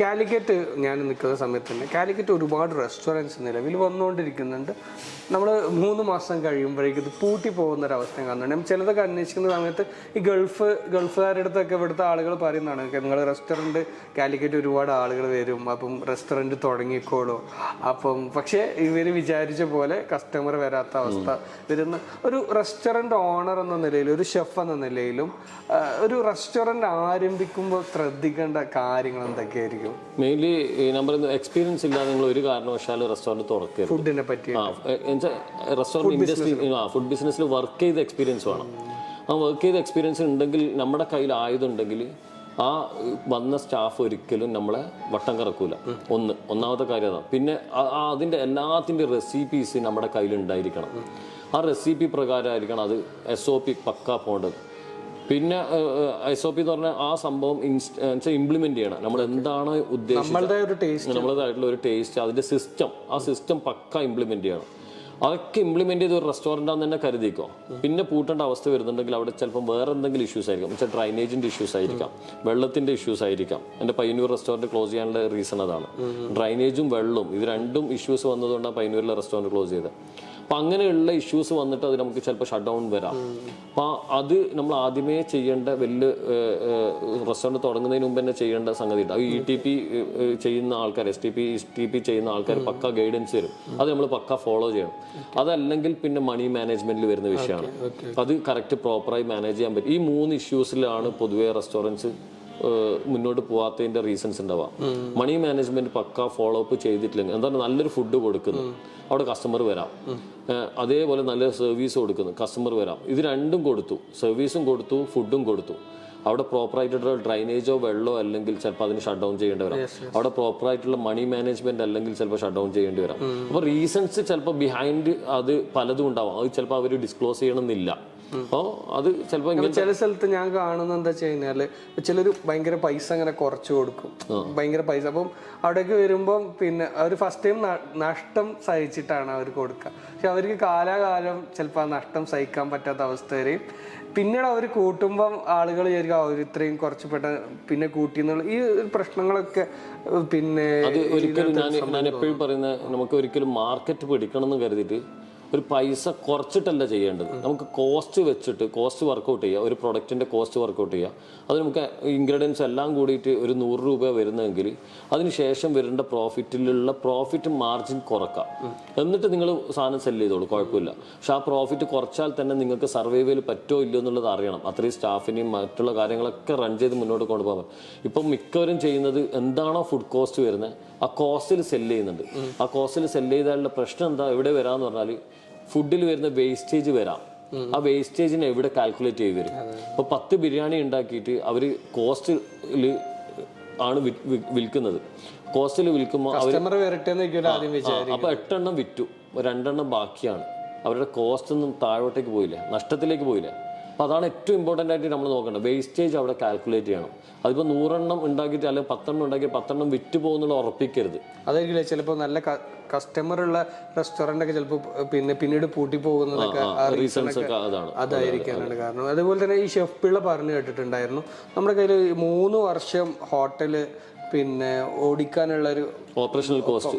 കാലിക്കറ്റ് ഞാൻ നിൽക്കുന്ന സമയത്ത് തന്നെ കാലിക്കറ്റ് ഒരുപാട് റെസ്റ്റോറന്റ്സ് നിലവിൽ വന്നുകൊണ്ടിരിക്കുന്നുണ്ട്. നമ്മൾ മൂന്ന് മാസം കഴിയുമ്പോഴേക്കും ഇത് പൂട്ടി പോകുന്ന ഒരു അവസ്ഥ കാണുന്നുണ്ട് ചിലതൊക്കെ അന്വേഷിക്കുന്ന സമയത്ത് ഈ ഗൾഫ് ഗൾഫുകാരുടെ അടുത്തൊക്കെ ഇവിടുത്തെ ആളുകൾ പറയുന്നതാണ് നിങ്ങൾ റെസ്റ്റോറന്റ് കാലിക്കറ്റ് ഒരുപാട് ആളുകൾ വരും അപ്പം റെസ്റ്റോറന്റ് തുടങ്ങിക്കോളൂ. അപ്പം പക്ഷേ ഇവർ വിചാരിച്ച പോലെ കസ്റ്റമർ വരാത്ത അവസ്ഥ വരുന്ന ഒരു റെസ്റ്റോറന്റ് ഓണർ എന്ന നിലയിൽ ഒരു ഷെഫ് എന്ന നിലയിലും ഒരു റെസ്റ്റോറന്റ് ആരംഭിക്കുമ്പോൾ ശ്രദ്ധിക്കേണ്ട കാര്യങ്ങൾ എന്തൊക്കെയായിരിക്കും? മെയിൻലി ഈ നമ്പർ എക്സ്പീരിയൻസ് ഇല്ലാതെ നിങ്ങൾ ഒരു കാരണവശാലും റെസ്റ്റോറന്റ് തുറക്കരുത്. ഫുഡിനെ പറ്റി. ആ റെസ്റ്റോറന്റ് ഇൻഡസ്ട്രി ആ ഫുഡ് ബിസിനസ്സിൽ വർക്ക് ചെയ്ത എക്സ്പീരിയൻസ് വേണം. ആ വർക്ക് ചെയ്ത എക്സ്പീരിയൻസ് ഉണ്ടെങ്കിൽ നമ്മുടെ കയ്യിൽ ആയതുണ്ടെങ്കിൽ ആ വന്ന സ്റ്റാഫ് ഒരിക്കലും നമ്മളെ വട്ടം കറക്കൂല. ഒന്ന് ഒന്നാമത്തെ കാര്യം അതാണ് പിന്നെ അതിന്റെ എല്ലാത്തിന്റെ റെസിപ്പീസ് നമ്മുടെ കയ്യിൽ ഉണ്ടായിരിക്കണം. ആ റെസിപ്പി പ്രകാരമായിരിക്കണം അത് എസ് ഒ പി പക്ക പോകേണ്ടത് പിന്നെ എസ് ഒ പി എന്ന് പറഞ്ഞാൽ ആ സംഭവം ഇംപ്ലിമെന്റ് ചെയ്യണം. നമ്മൾ എന്താണ് ഉദ്ദേശിച്ചത്? നമ്മളതായിട്ടുള്ള ഒരു ടേസ്റ്റ് അതിന്റെ സിസ്റ്റം ആ സിസ്റ്റം പക്ക ഇംപ്ലിമെന്റ് ചെയ്യണം. അതൊക്കെ ഇംപ്ലിമെന്റ് ചെയ്ത് ഒരു റെസ്റ്റോറന്റ് ആണെന്ന് തന്നെ കരുതിക്കോ? പിന്നെ പൂട്ടേണ്ട അവസ്ഥ വരുന്നുണ്ടെങ്കിൽ അവിടെ ചിലപ്പോൾ വേറെ എന്തെങ്കിലും ഇഷ്യൂസ് ആയിരിക്കും. വെച്ചാൽ ഡ്രൈനേജിന്റെ ഇഷ്യൂസ് ആയിരിക്കാം. വെള്ളത്തിന്റെ ഇഷ്യൂസ് ആയിരിക്കാം. എന്റെ പയ്യന്നൂർ റെസ്റ്റോറന്റ് ക്ലോസ് ചെയ്യാനുള്ള റീസൺ അതാണ്. ഡ്രൈനേജും വെള്ളവും ഇത് രണ്ടും ഇഷ്യൂസ് വന്നതുകൊണ്ടാണ് പയ്യന്നൂരിലെ റെസ്റ്റോറന്റ് ക്ലോസ് ചെയ്തത്. അപ്പം അങ്ങനെയുള്ള ഇഷ്യൂസ് വന്നിട്ട് അത് നമുക്ക് ചിലപ്പോൾ ഷട്ട് ഡൗൺ വരാം. അപ്പം അത് നമ്മൾ ആദ്യമേ ചെയ്യേണ്ട വലിയ റെസ്റ്റോറന്റ് തുടങ്ങുന്നതിന് മുമ്പ് തന്നെ ചെയ്യേണ്ട സംഗതി ഉണ്ട് ഇ ടി പി ചെയ്യുന്ന ആൾക്കാർ S T P S T P ചെയ്യുന്ന ആൾക്കാർ പക്ക ഗൈഡൻസ് തരും അത് നമ്മൾ പക്ക ഫോളോ ചെയ്യണം. അതല്ലെങ്കിൽ പിന്നെ മണി മാനേജ്മെന്റിൽ വരുന്ന വിഷയമാണ്. അത് കറക്റ്റ് പ്രോപ്പറായി മാനേജ് ചെയ്യാൻ പറ്റും. ഈ മൂന്ന് ഇഷ്യൂസിലാണ് പൊതുവേ റെസ്റ്റോറന്റ്സ് മുന്നോട്ട് പോവാത്തതിന്റെ റീസൺസ് ഉണ്ടാവാം. മണി മാനേജ്മെന്റ് പക്ക ഫോളോ അപ്പ് ചെയ്തിട്ടില്ലെങ്കിൽ എന്താണ് നല്ലൊരു ഫുഡ് കൊടുക്കുന്നു അവിടെ കസ്റ്റമർ വരാം. അതേപോലെ നല്ല സർവീസ് കൊടുക്കുന്നു. കസ്റ്റമർ വരാം. ഇത് രണ്ടും കൊടുത്തു. സർവീസും കൊടുത്തു ഫുഡും കൊടുത്തു. അവിടെ പ്രോപ്പർ ആയിട്ടുള്ള ഡ്രൈനേജോ വെള്ളമോ അല്ലെങ്കിൽ ചിലപ്പോൾ അതിന് ഷട്ട് ഡൗൺ ചെയ്യേണ്ടി വരാം. അവിടെ പ്രോപ്പർ ആയിട്ടുള്ള മണി മാനേജ്മെന്റ് അല്ലെങ്കിൽ ചിലപ്പോൾ ഷട്ട് ഡൗൺ ചെയ്യേണ്ടി വരാം. അപ്പോൾ റീസൺസ് ചിലപ്പോൾ ബിഹൈൻഡ് അത് പലതും ഉണ്ടാവും. അത് ചിലപ്പോൾ അവർ ഡിസ്ക്ലോസ് ചെയ്യണമെന്നില്ല. അപ്പോൾ അത് ചിലപ്പോ ചില സ്ഥലത്ത് ഞാൻ കാണുന്നത് എന്താ വെച്ച് കഴിഞ്ഞാൽ ചിലർ ഭയങ്കര പൈസ അങ്ങനെ കുറച്ച് കൊടുക്കും. ഭയങ്കര പൈസ. അപ്പം അവിടേക്ക് വരുമ്പം പിന്നെ അവർ ഫസ്റ്റ് ടൈം നഷ്ടം സഹിച്ചിട്ടാണ് അവർ കൊടുക്കുക. പക്ഷെ അവർക്ക് കാലാകാലം ചിലപ്പോൾ ആ നഷ്ടം സഹിക്കാൻ പറ്റാത്ത അവസ്ഥ വരെയും പിന്നീട് അവർ കൂട്ടുമ്പം ആളുകൾ വിചാരിക്കും അവർ ഇത്രയും കുറച്ച് പെട്ടെന്ന് പിന്നെ കൂട്ടി എന്നുള്ള ഈ പ്രശ്നങ്ങളൊക്കെ പിന്നെ അത് ഒരിക്കലും ഞാൻ ഞാൻ എപ്പോഴും പറയുന്ന നമുക്ക് ഒരിക്കലും മാർക്കറ്റ് പിടിക്കണം എന്ന് കരുതിയിട്ട് ഒരു പൈസ കുറച്ചിട്ടല്ല ചെയ്യേണ്ടത്? നമുക്ക് കോസ്റ്റ് വെച്ചിട്ട് കോസ്റ്റ് വർക്കൗട്ട് ചെയ്യുക ഒരു പ്രൊഡക്റ്റിന്റെ കോസ്റ്റ് വർക്കൗട്ട് ചെയ്യുക അത് നമുക്ക് ഇൻഗ്രീഡിയൻസ് എല്ലാം കൂടിയിട്ട് ഒരു നൂറ് രൂപ വരുന്നതെങ്കിൽ അതിന് ശേഷം വരേണ്ട പ്രോഫിറ്റിലുള്ള പ്രോഫിറ്റ് മാർജിൻ കുറക്കാം. എന്നിട്ട് നിങ്ങൾ സാധനം സെല്ല് ചെയ്തോളൂ. കുഴപ്പമില്ല. പക്ഷെ ആ പ്രോഫിറ്റ് കുറച്ചാൽ തന്നെ നിങ്ങൾക്ക് സർവൈവൽ പറ്റോ ഇല്ലയോ എന്നുള്ളത് അറിയണം. അത്രയും സ്റ്റാഫിനെയും മറ്റുള്ള കാര്യങ്ങളൊക്കെ റൺ ചെയ്ത് മുന്നോട്ട് കൊണ്ടുപോകാൻ പറ്റും. ഇപ്പം മിക്കവരും ചെയ്യുന്നത് എന്താണോ ഫുഡ് കോസ്റ്റ് വരുന്നത് ആ കോസ്റ്റിൽ സെല്ല് ചെയ്യുന്നുണ്ട്. ആ കോസ്റ്റിൽ സെല്ല് ചെയ്താലുള്ള പ്രശ്നം എന്താ? എവിടെ വരാമെന്ന് പറഞ്ഞാൽ ഫുഡിൽ വരുന്ന വേസ്റ്റേജ് വരാം. ആ വേസ്റ്റേജിനെ എവിടെ കാൽക്കുലേറ്റ് ചെയ്ത് വരും ഇപ്പൊ പത്ത് ബിരിയാണി ഉണ്ടാക്കിയിട്ട് അവർ കോസ്റ്റിൽ ആണ് വിൽക്കുന്നത്. കോസ്റ്റിൽ വിൽക്കുമ്പോൾ അവർ അപ്പൊ എട്ടെണ്ണം വിറ്റു. രണ്ടെണ്ണം ബാക്കിയാണ്. അവരുടെ കോസ്റ്റ് ഒന്നും താഴോട്ടേക്ക് പോയില്ല. നഷ്ടത്തിലേക്ക് പോയില്ലേ. അപ്പൊ അതാണ് ഏറ്റവും ഇമ്പോർട്ടന്റ് ആയിട്ട് നമ്മൾ നോക്കേണ്ടത്. വേസ്റ്റേജ് അവിടെ കാൽക്കുലേറ്റ് ചെയ്യണം. അതിപ്പോൾ നൂറെണ്ണം ഉണ്ടാക്കിയിട്ട് അല്ലെങ്കിൽ പത്തെണ്ണം ഉണ്ടാക്കി പത്തെണ്ണം വിറ്റ് പോകുന്നുള്ള ഉറപ്പിക്കരുത്. അതായിരിക്കില്ല? ചിലപ്പോൾ നല്ല കസ്റ്റമർ ഉള്ള റെസ്റ്റോറന്റ് ഒക്കെ ചിലപ്പോൾ പിന്നെ പിന്നീട് പൂട്ടി പോകുന്നതൊക്കെ റീസൺസ് ഒക്കെ അതാണ്. അതായിരിക്കാനാണ് കാരണം. അതുപോലെ തന്നെ ഈ ഷെഫ് പിള്ള പറഞ്ഞു കേട്ടിട്ടുണ്ടായിരുന്നു. നമ്മുടെ കയ്യിൽ മൂന്ന് വർഷം ഹോട്ടൽ പിന്നെ ഓടിക്കാനുള്ള ഒരു ഓപ്പറേഷണൽ കോസ്റ്റ്